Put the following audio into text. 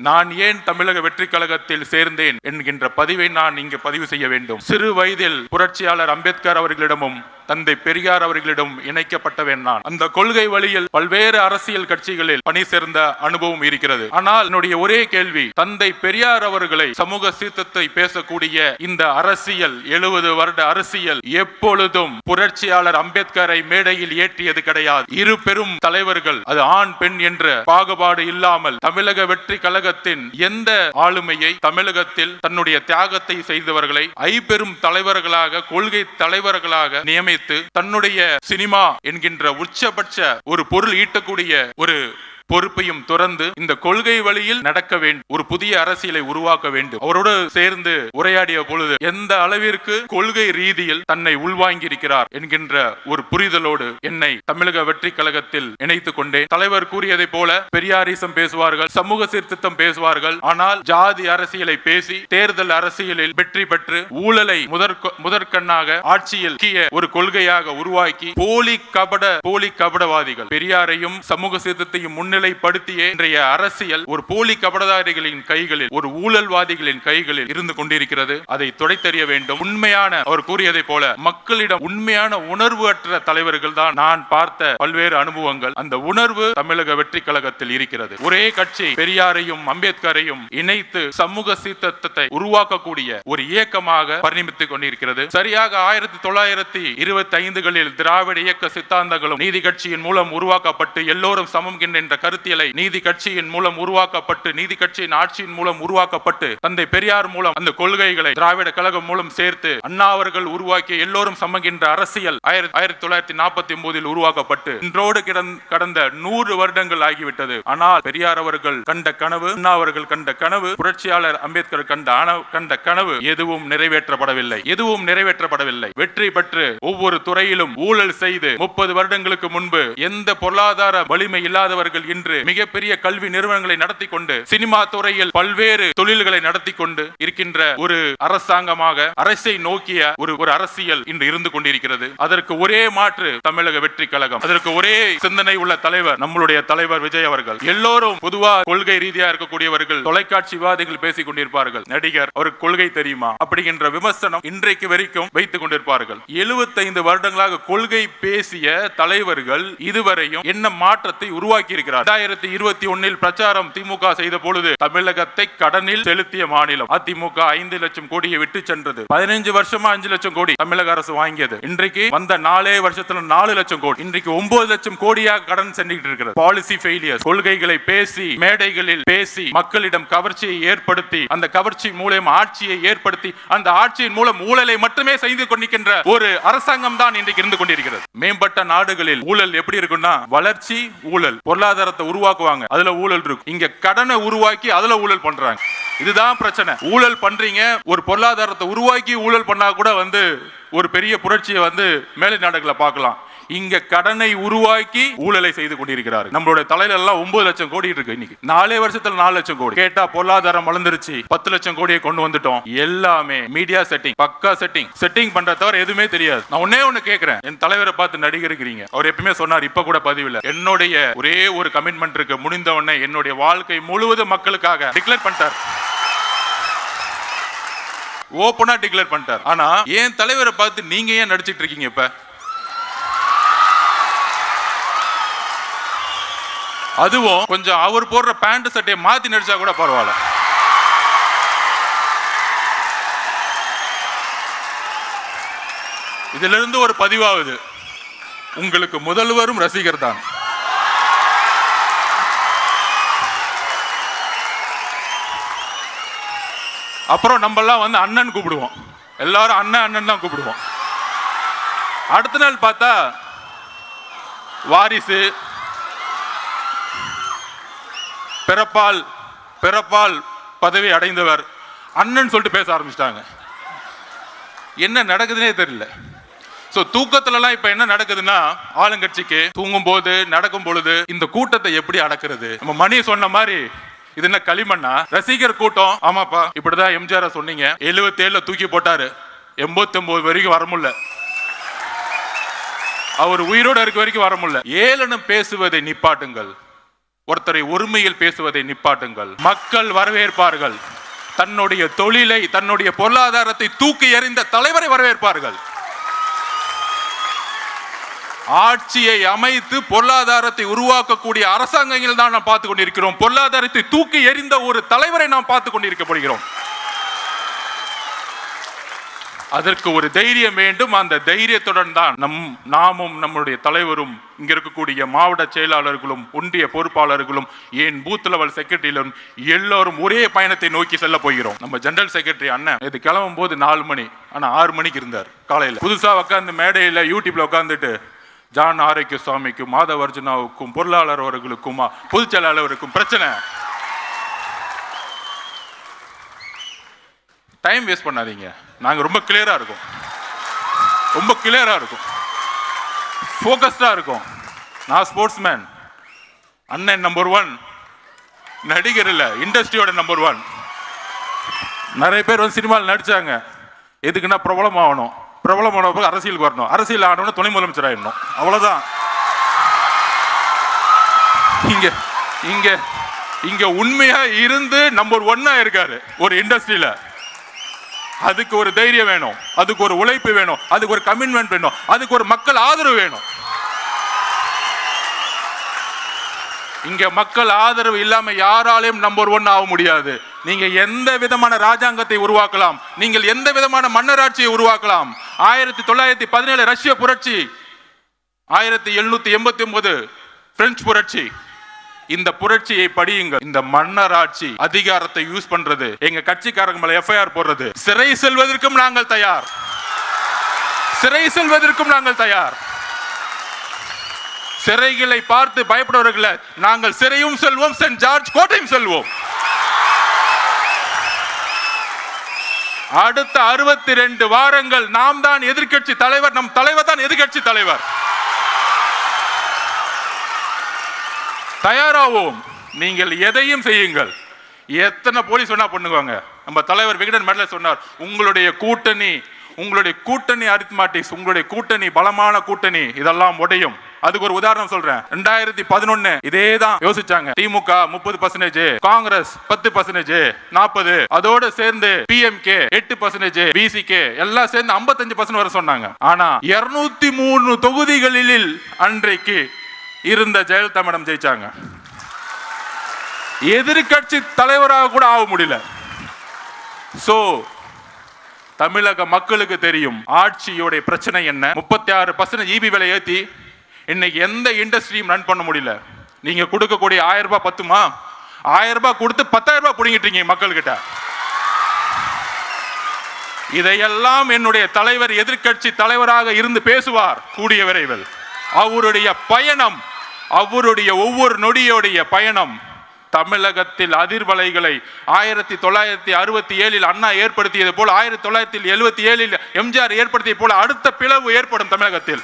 நான் ஏன் தமிழக வெற்றி கழகத்தில் சேர்ந்தேன்? என்கின்ற பதிவை நான் இங்கு பதிவு செய்ய வேண்டும். சிறு வயதில் புரட்சியாளர் அம்பேத்கர் அவர்களிடமும் தந்தை பெரியார் அவர்களிடம் இணைக்கப்பட்டவன் நான். அந்த கொள்கை வழியில் பல்வேறு அரசியல் கட்சிகளில் பணி சேர்ந்த அனுபவம் இருக்கிறது. ஆனால் என்னுடைய ஒரே கேள்வி தந்தை பெரியார் அவர்களை சமூக சீர்த்தத்தை பேசக்கூடிய இந்த அரசியல் எழுபது வருட அரசியல் எப்பொழுதும் புரட்சியாளர் அம்பேத்கரை மேடையில் ஏற்றியது கிடையாது. இரு பெரும் தலைவர்கள் அது ஆண் பெண் என்ற பாகுபாடு இல்லாமல் தமிழக வெற்றி கழகத்தின் எந்த ஆளுமையை தமிழகத்தில் தன்னுடைய தியாகத்தை செய்தவர்களை ஐபெரும் தலைவர்களாக கொள்கை தலைவர்களாக நினைத்து தன்னுடைய சினிமா என்கின்ற உச்சபட்ச ஒரு பொருள் ஈட்டக்கூடிய ஒரு பொறுப்பையும் துறந்து இந்த கொள்கை வழியில் நடக்க வேண்டும். ஒரு புதிய அரசியலை உருவாக்க வேண்டும். அவரோடு சேர்ந்து உரையாடிய பொழுது எந்த அளவிற்கு கொள்கை ரீதியில் தன்னை உள்வாங்கி இருக்கிறார் என்கின்ற ஒரு புரிதலோடு என்னை தமிழக வெற்றி கழகத்தில் இணைத்துக் கொண்டேன். தலைவர் கூறியதை போல பெரியாரிசம் பேசுவார்கள் சமூக சீர்திருத்தம் பேசுவார்கள். ஆனால் ஜாதி அரசியலை பேசி தேர்தல் அரசியலில் வெற்றி பெற்று ஊழலை முதற்கண்ணாக ஆட்சியில் ஒரு கொள்கையாக உருவாக்கி போலி கபட போலி கபடவாதிகள். பெரியாரையும் சமூக சீர்திருத்தையும் முன்னிலைப்படுத்திய இன்றைய அரசியல் ஒரு போலி கபடதாரிகளின் கைகளில் ஒரு ஊழல்வாதிகளின் கைகளில் இருந்து கொண்டிருக்கிறது. அதை துடைத்தறிய வேண்டும். உண்மையான அவர் கூறியதை போல மக்களிடம் உண்மையான உணர்வு அற்ற தலைவர்கள் தான் நான் பார்த்த பல்வேறு அனுபவங்கள். அந்த உணர்வு தமிழக வெற்றி கழகத்தில் இருக்கிறது. ஒரே கட்சி பெரியாரையும் அம்பேத்கரையும் இணைத்து சமூக சீர்திருத்தத்தை உருவாக்கக்கூடிய ஒரு இயக்கமாக பரிணமித்துக் கொண்டிருக்கிறது. சரியாக ஆயிரத்தி தொள்ளாயிரத்தி இருபத்தி ஐந்துகளில் திராவிட இயக்க சித்தாந்தங்களும் நீதி கட்சியின் மூலம் உருவாக்கப்பட்டு எல்லோரும் சமம் என்ற கருத்தியலை நீதி கட்சியின் மூலம் உருவாக்கப்பட்டு நீதி கட்சியின் ஆட்சியின் மூலம் உருவாக்கப்பட்டு தந்தை பெரியார் மூலம் அந்த கொள்கைகளை திராவிட கழகம் மூலம் சேர்த்து அண்ணா அவர்கள் உருவாக்கிய எல்லோரும் சமகின்ற அரசியல் ஆயிரத்தி தொள்ளாயிரத்தி நாற்பத்தி ஒன்பதில் உருவாக்கப்பட்டு இன்றோடு கடந்த நூறு வருடங்கள் ஆகிவிட்டது. ஆனால் பெரியார் அவர்கள் கண்ட கனவு அண்ணா அவர்கள் கண்ட கனவு புரட்சியாளர் அம்பேத்கர் கண்ட கண்ட கனவு எதுவும் நிறைவேற்றப்படவில்லை. எதுவும் நிறைவேற்றப்படவில்லை. வெற்றி பெற்று ஒவ்வொரு துறையிலும் ஊழல் செய்து முப்பது வருடங்களுக்கு முன்பு எந்த பொருளாதார வலிமை இல்லாதவர்கள் இன்று மிகப்பெரிய கல்வி நிறுவனங்களை நடத்தி கொண்டு சினிமா துறையில் பல்வேறு தொழில்களை நடத்தி கொண்டு இருக்கின்ற ஒரு அரசாங்கமாக அரசை நோக்கிய ஒரு ஒரு அரசியல் இன்று இருந்து கொண்டிருக்கிறது. அதற்கு ஒரே மாற்று தமிழக வெற்றி கழகம். அதற்கு ஒரே சிந்தனை உள்ள தலைவர் நம்மளுடைய தலைவர் விஜய் அவர்கள். எல்லோரும் பொதுவா கொள்கை ரீதியா இருக்கக்கூடியவர்கள் தொலைக்காட்சி விவாதிகள் பேசிக் கொண்டிருப்பார்கள். நடிகர் அவருக்கு கொள்கை தெரியுமா? அப்படிங்கின்ற விமர்சனம் இன்றைக்கு வரைக்கும் வைத்துக் கொண்டிருப்பார்கள். 75 வருடங்களாக கொள்கை பேசிய தலைவர்கள் இதுவரையும் என்ன மாற்றத்தை உருவாக்கி இருக்கிறார் இரண்டாயிரத்தி இருபத்தி ஒன்னில் பிரச்சாரம் திமுக செய்த பொழுது தமிழகத்தை கடனில் செலுத்திய மாநிலம். அதிமுக ஐந்து லட்சம் கோடியை விட்டு சென்றது. பதினைஞ்சு வருஷமா அஞ்சு லட்சம் கோடி தமிழக அரசு வாங்கியது. இன்றைக்கு வந்த நாலே வருஷத்துல நாலு லட்சம் கோடி. இன்றைக்கு ஒன்பது லட்சம் கோடியாக கடன் சென்றுகிட்டு இருக்கிறது. பாலிசி ஃபெயிலியர் கொள்கைகளை பேசி மேடைகளில் பேசி மக்களிடம் கவர்ச்சியை ஏற்படுத்தி அந்த கவர்ச்சி மூலம் ஆட்சியை ஏற்படுத்தி அந்த ஆட்சியின் மூலம் ஊழலை மட்டுமே செய்து கொண்டிருக்கின்ற ஒரு அரசாங்கம் தான் இன்றைக்கு இருந்து கொண்டிருக்கிறது. மேம்பட்ட நாடுகளில் ஊழல் எப்படி இருக்குன்னா வளர்ச்சி ஊழல். பொருளாதாரத்தை உருவாக்குவாங்க. அதுல ஊழல் இருக்கும் இங்க கடனை உருவாக்கி அதுல ஊழல் பண்றாங்க. இதுதான் பிரச்சனை. ஊழல் பண்றீங்க ஒரு பொருளாதாரத்தை உருவாக்கி ஊழல் பண்ணா கூட வந்து ஒரு பெரிய புரட்சியை வந்து மேலை நாடுகளை பார்க்கலாம். இங்க கடனை உருவாக்கி ஊழலை செய்து கொண்டிருக்கிறார் நம்மளுடைய தலையில எல்லாம் ஒன்பது லட்சம் கோடி இருக்கு இன்னைக்கு. நாலே வருஷத்துல நாலு லட்சம் கோடி. கேட்டா பொருளாதாரம் வளர்ந்துருச்சு. பத்து லட்சம் கோடியை கொண்டு வந்துட்டோம். எல்லாமே மீடியா செட்டிங் பக்கா செட்டிங் செட்டிங் பண்ற தவிர எதுவுமே தெரியாது. நான் ஒன்னே ஒண்ணு கேக்குறேன். என் தலைவரை பார்த்து நடிகருக்கிறீங்க. அவர் எப்பயுமே சொன்னார் இப்ப கூட பதிவில் என்னுடைய ஒரே ஒரு கமிட்மெண்ட் இருக்கு. முடிந்த உடனே என்னுடைய வாழ்க்கை முழுவதும் மக்களுக்காக டிக்ளேர் பண்ணிட்டார். ஓப்பனா டிக்ளேர் பண்ணிட்டார். ஆனா என் தலைவரை பார்த்து நீங்க ஏன் நடிச்சிட்டு இருக்கீங்க இப்ப? அதுவும் கொஞ்சம் அவர் போடுற பேண்ட் சட்டையை மாத்தி நடிச்சா கூட பரவாயில்ல. இதுல இருந்து ஒரு பதிவாகுது உங்களுக்கு முதல்வரும் ரசிகர் தான். அப்புறம் நம்ம எல்லாம் வந்து அண்ணன் கூப்பிடுவோம். எல்லாரும் அண்ணன் அண்ணன் தான் கூப்பிடுவோம். அடுத்த நாள் பார்த்தா வாரிசு பிறப்பால் பிறப்பால் பதவி அடைந்தவர் அண்ணன் சொல்லிட்டு பேச ஆரம்பிச்சிட்டாங்க. என்ன நடக்குதுன்னே தெரியல. ஸோ தூக்கத்துலலாம் இப்போ என்ன நடக்குதுன்னா ஆளுங்கட்சிக்கு தூங்கும் போது நடக்கும் பொழுது இந்த கூட்டத்தை எப்படி அடக்குறது? நம்ம மணி சொன்ன மாதிரி இது என்ன களிமண்ணா? ரசிகர் கூட்டம். ஆமாப்பா இப்படிதான் எம்ஜிஆர் சொன்னீங்க. 77 ஏழுல தூக்கி போட்டாரு. எண்பத்தி ஒன்பது வரைக்கும் வர முடியல. அவர் உயிரோட இருக்க வரைக்கும் வர முடியல. ஏளனம் பேசுவதை நிப்பாட்டுங்கள். ஒருத்தரை ஒருமையில் பேசுவதை நிப்பாட்டுங்கள். மக்கள் வரவேற்பார்கள். தன்னுடைய தொழிலை தன்னுடைய பொருளாதாரத்தை தூக்கி எறிந்த தலைவரை வரவேற்பார்கள். ஆட்சியை அமைத்து பொருளாதாரத்தை உருவாக்கக்கூடிய அரசாங்கங்கள் தான் நாம் பார்த்து கொண்டிருக்கிறோம். பொருளாதாரத்தை தூக்கி எறிந்த ஒரு தலைவரை நாம் பார்த்து கொண்டிருக்கப்படுகிறோம் அதற்கு ஒரு தைரியம் வேண்டும். அந்த தைரியத்துடன் தான் நம் நாமும் நம்முடைய தலைவரும் இங்க இருக்கக்கூடிய மாவட்ட செயலாளர்களும் ஒன்றிய பொறுப்பாளர்களும் ஏன் பூத் லெவல் செக்ரட்டரியிலும் எல்லோரும் ஒரே பயணத்தை நோக்கி செல்ல போகிறோம். நம்ம ஜெனரல் செக்ரட்டரி அண்ணன் இது கிளம்பும் போது நாலு மணி ஆனா ஆறு மணிக்கு இருந்தார் காலையில. புதுசா உட்காந்து மேடையில யூடியூப்ல உட்காந்துட்டு ஜான் ஆரோக்கிய சுவாமிக்கும் மாதவர்ஜுனாவுக்கும் பொருளாளர் அவர்களுக்கும் பொதுச் செயலாளருக்கும் பிரச்சனை. டைம் வேஸ்ட் பண்ணாதீங்க. நாங்கள் ரொம்ப கிளியராக இருக்கோம். ரொம்ப கிளியராக இருக்கும். ஃபோக்கஸ்டாக இருக்கும். நான் ஸ்போர்ட்ஸ் மேன் அண்ணன் நம்பர் ஒன் நடிகர் இல்லை இண்டஸ்ட்ரியோட நம்பர் ஒன் நிறைய பேர் வந்து சினிமாவில் நடித்தாங்க எதுக்குன்னா பிரபலம் ஆகணும். பிரபலம் ஆன அரசியலுக்கு வரணும். அரசியல் ஆனவன துணை முதலமைச்சர் ஆகிடணும் அவ்வளோதான் இங்கே இங்கே இங்கே உண்மையாக இருந்து நம்பர் ஒன்னாக இருக்காரு ஒரு இண்டஸ்ட்ரியில் அதுக்கு ஒரு தைரியம் வேணும். அதுக்கு ஒரு உழைப்பு வேணும். அதுக்கு ஒரு கமிட்மெண்ட் வேணும். அதுக்கு ஒரு மக்கள் ஆதரவு வேணும். இங்க மக்கள் ஆதரவு இல்லாம யாராலையும் நம்பர் ஒன் ஆக முடியாது. நீங்க எந்த விதமான ராஜாங்கத்தை உருவாக்கலாம்? நீங்கள் எந்த விதமான மன்னராட்சியை உருவாக்கலாம்? ஆயிரத்தி தொள்ளாயிரத்தி பதினேழு ரஷ்ய புரட்சி. ஆயிரத்தி எழுநூத்தி எண்பத்தி ஒன்பது பிரெஞ்சு புரட்சி. இந்த புரட்சியை படியுங்க இந்த மன்னராட்சி அதிகாரத்தை யூஸ் பண்றது. எங்க கட்சிக்காரங்க மேல எஃப்ஐஆர் போடுறது. சிறை செல்வதற்கும் நாங்கள் தயார். சிறை செல்வதற்கும் நாங்கள் தயார். சிறைகளை பார்த்து பயப்படுவர்களை நாங்கள் சிறையும் செல்வோம் சென்ட் ஜார்ஜ் கோட்டையும் செல்வோம். அடுத்த அறுபத்தி ரெண்டு வாரங்கள் நாம் தான் எதிர்க்கட்சி தலைவர் நம் தலைவர் தான் எதிர்க்கட்சி தலைவர். தயாராவோம். நீங்கள் எதையும் செய்யுங்கள். எத்தனை போலீஸ் வேணா பண்ணுவாங்க. நம்ம தலைவர் விகடன் மேடல சொன்னார் உங்களுடைய கூட்டணி உங்களுடைய கூட்டணி அரித்மாட்டிக்ஸ் உங்களுடைய கூட்டணி பலமான கூட்டணி இதெல்லாம் உடையும். அதுக்கு ஒரு உதாரணம் சொல்றேன். ரெண்டாயிரத்தி பதினொன்னு இதே தான் யோசிச்சாங்க. திமுக முப்பது பர்சன்டேஜ் காங்கிரஸ் பத்து பர்சன்டேஜ் நாற்பது அதோட சேர்ந்து பிஎம்கே எட்டு பர்சன்டேஜ் பிசிகே எல்லாம் சேர்ந்து ஐம்பத்தஞ்சு பர்சன்ட் வர சொன்னாங்க. ஆனா இருநூத்தி மூணு தொகுதிகளில் அன்றைக்கு இருந்த ஜெயலலிதா மேடம் ஜெயிச்சாங்க. எதிர்கட்சி தலைவராக கூட ஆக முடியல. சோ தமிழக மக்களுக்கு தெரியும் ஆட்சியுடைய பிரச்சனை என்ன. முப்பத்தி ஆறு பர்சன்ட் இபி விலை ஏத்தி இன்னைக்கு எந்த இண்டஸ்ட்ரியும் ரன் பண்ண முடியல. நீங்க கொடுக்கக்கூடிய ஆயிரம் ரூபாய் பத்துமா? ஆயிரம் ரூபாய் கொடுத்து பத்தாயிரம் ரூபாய் பிடிங்கிட்டீங்க மக்கள்கிட்ட. இதையெல்லாம் என்னுடைய தலைவர் எதிர்க்கட்சி தலைவராக இருந்து பேசுவார். கூடிய விரைவில். அவருடைய பயணம் அவருடைய ஒவ்வொரு நொடியோடைய பயணம் தமிழகத்தில் அதிர்வலைகளை ஆயிரத்தி தொள்ளாயிரத்தி அறுபத்தி ஏழில் அண்ணா ஏற்படுத்தியது போல் ஆயிரத்தி தொள்ளாயிரத்தி எழுபத்தி ஏழில் எம்ஜிஆர் ஏற்படுத்தியது போல அடுத்த பிளவு ஏற்படும் தமிழகத்தில்.